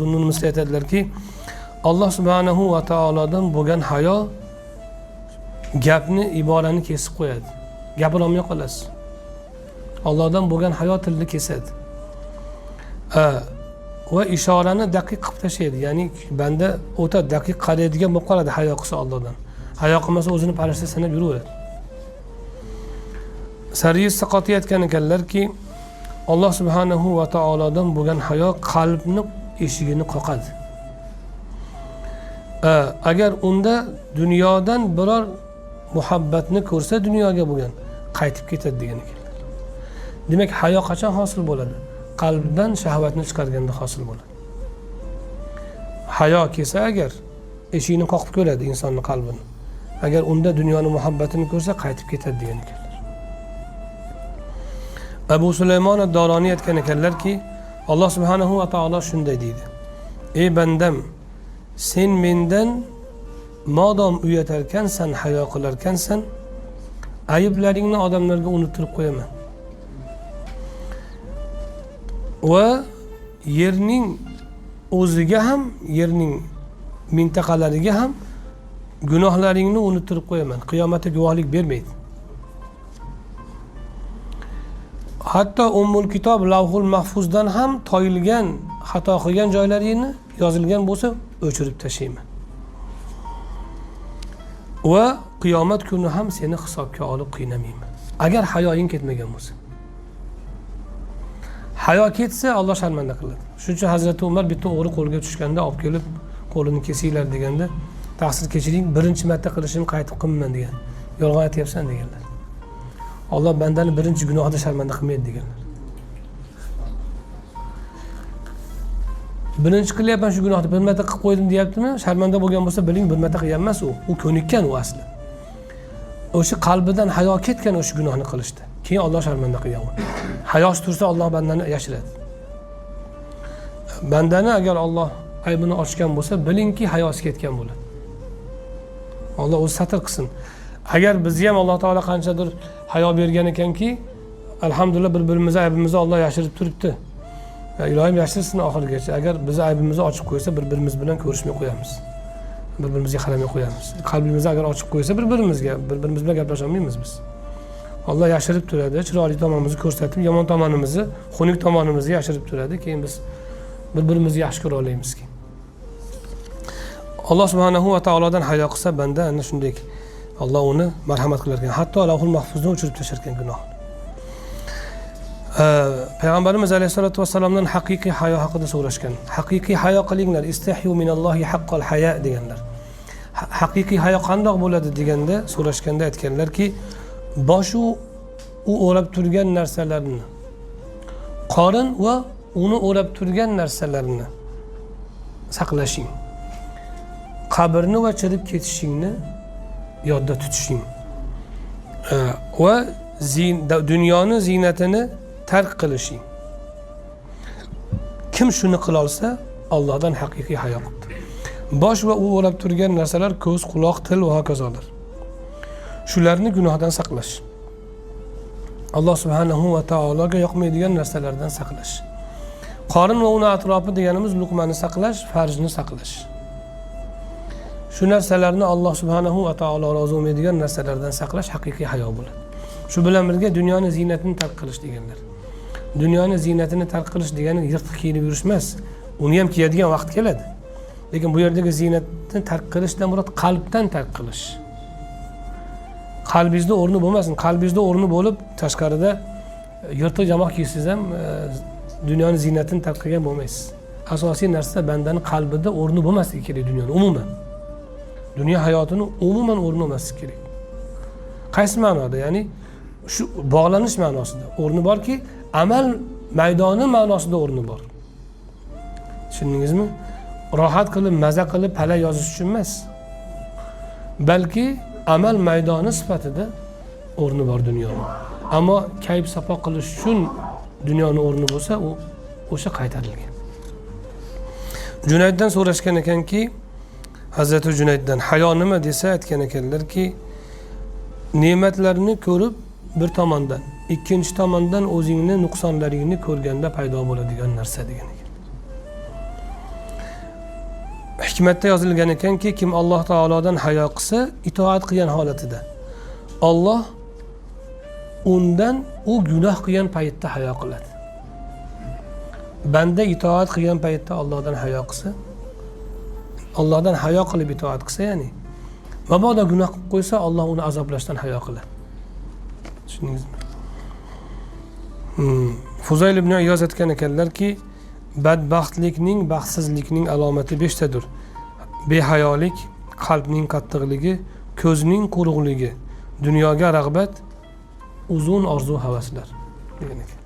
zunnun misli aytadilarki alloh subhanahu va taolodan bo'lgan hayo gapni iborani kesib qo'yadi. Gapirolmay qolasiz allohdan bo'lgan hayo tilni kesadi. Va ishorani daqiq qilib tashlaydi. Ya'ni banda o'ta daqiq qaraydigan bo'lib qoladi hayo qilsa allohdan. Hayo qilmasa o'zini farishta sanab yuraveradi. Sariy saqoti aytgan ekanlarki alloh subhanahu va taolodan bo'lgan hayo qalbni eshigini qoqadi Ha, agar unda dunyodan biror muhabbatni ko'rsa dunyoga bo'lgan qaytib ketadi degan ekanlar demak hayo qachon hosil bo'ladi? Qalbdan shahvatni chiqarganda hosil bo'ladi. Hayo kelsa agar eshikni qoqib ko'radi insonni qalbini agar unda dunyoni muhabbatini ko'rsa qaytib ketadi degan ekanlar abu sulaymon doroniy aytgan ekanlarki alloh subhanahu va taolo shunday deydi ey bandam sen mendan modom uyatarkansan hayo qilarkansan ayblaringni odamlarga unuttirib qo'yaman va yerning o'ziga ham yerning mintaqalariga ham gunohlaringni unuttirib qo'yaman qiyomatda guvohlik bermaydi hatto ummul kitob lavhul mahfuzdan ham toyilgan xato qilgan joylaringni yozilgan bo'lsa o'chirib tashlayman va qiyomat kuni ham seni hisobga olib qiynamayman. Agar hayoying ketmagan bo'lsa. Hayo ketsa olloh sharmanda qiladi. Shuning uchun hazrati umar bitta o'g'ri qo'lga tushganda olib kelib qo'lini kesinglar deganda taqsir kechiring birinchi marta qilishim qaytib qilmayman degan yolg'on aytyapsan deganlar. Olloh bandani birinchi gunohida sharmanda qilmaydi deganlar birinchi qilyapman shu gunohni bir marta qilib qo'ydim deyaptimi sharmanda bo'lgan bo'lsa biling bir marta qilgan emas u u ko'nikkan u asli o'sha qalbidan hayo ketgan o'sha gunohni qilishda keyin olloh sharmanda qilgan uni hayosi tursa olloh bandani yashiradi bandani agar olloh aybini ochgan bo'lsa bilingki hayosi ketgan bo'ladi olloh o'zi satr qilsin agar bizni ham alloh taolo qanchadir hayo bergan ekanki alhamdulillah bir birimizni aybimizni olloh yashirib turibdi. İlohim yashirsin oxirigacha. Agar bizni aybimizni ochib qo'ysa bir birimiz bilan ko'rishmay qo'yamiz. Bir birimizga qaramay qo'yamiz. Qalbimizni agar ochib qo'ysa bir birimizga bir birimiz bilan gaplasholmaymiz biz. Olloh yashirib turadi chiroyli tomonimizni ko'rsatib yomon tomonimizni xunuk tomonimizni yashirib turadi. Keyin biz bir birimizni yaxshi ko'ra olamiz keyin alloh subhanahu va taolodan hayo qilsa banda ana shunday alloh uni marhamat qilar ekan hatto lavhul mahfuzni o'chirib tashlar ekan gunohni payg'ambarimiz alayhissalotu vassalomdan haqiqiy hayo haqida so'rashgan haqiqiy hayo qilinglar istahyu minallohi haqqal haya deganlar Ha- haqiqiy hayo qandoq bo'ladi deganda so'rashganda aytganlarki boshu u o'rab turgan narsalarni qorin va uni o'rab turgan narsalarni saqlashing qabrni va chirib ketishingni yodda tutishing va zin- da- dunyoni ziynatini tark qilishing kim shuni qilolsa allohdan haqiqiy hayo qilibdi bosh va u o'rab turgan narsalar ko'z quloq til va hokazolar shularni gunohdan saqlash. Alloh subhanahu va taologa yoqmaydigan narsalardan saqlash. Qorin va uni atrofi deganimiz luqmani saqlash farjni saqlash shu narsalarni alloh subhanahu va taolo rozi bo'lmaydigan narsalardan saqlash haqiqiy hayo bo'ladi. Shu bilan birga dunyoni ziynatini tark qilish deganlar. Dunyoni ziynatini tark qilish degani yirtiq kiyinib yurish emas uni ham kiyadigan vaqt keladi. Lekin bu yerdagi ziynatni tark qilishdan murod qalbdan tark qilish. Qalbingizda o'rni bo'lmasin qalbingizda o'rni bo'lib tashqarida e, yirtiq jamoq kiysangiz ham e, dunyoni ziynatini tark qilgan bo'lmaysiz. Asosiy narsa bandani qalbida o'rni bo'lmasligi kerak dunyoni umuman dunyo hayotini umuman o'rni bo'lmasligi kerak qaysi ma'noda? Ya'ni shu bog'lanish ma'nosida. O'rni borki amal maydoni ma'nosida o'rni bor. Tushundingizmi? Rohat qilib maza qilib pala yozish uchun emas. Balki amal maydoni sifatida o'rni bor dunyoni ammo kayf safo qilish uchun dunyoni o'rni bo'lsa u o'sha qaytarilgan. Junayddan so'rashgan ekanki hazrati junayddan hayo nima desa aytgan ekanlarki ne'matlarni ko'rib bir tomondan ikkinchi tomondan o'zingni nuqsonlaringni ko'rganda paydo bo'ladigan narsa degan ekan hikmatda yozilgan ekanki kim alloh taolodan hayo qilsa itoat qilgan holatida olloh undan u gunoh qilgan paytda hayo qiladi banda itoat qilgan paytda allohdan hayo qilsa allohdan hayo qilib itoat qilsa ya'ni mabodo gunoh qilib qo'ysa olloh uni azoblashdan hayo qiladi. Tushundingizmi? Hmm. fuzayl ibn iyoz aytgan ekanlarki badbaxtlikning baxtsizlikning alomati beshtadir. Behayolik qalbning qattiqligi ko'zning quruqligi dunyoga rag'bat uzun orzu havaslar degan ekan.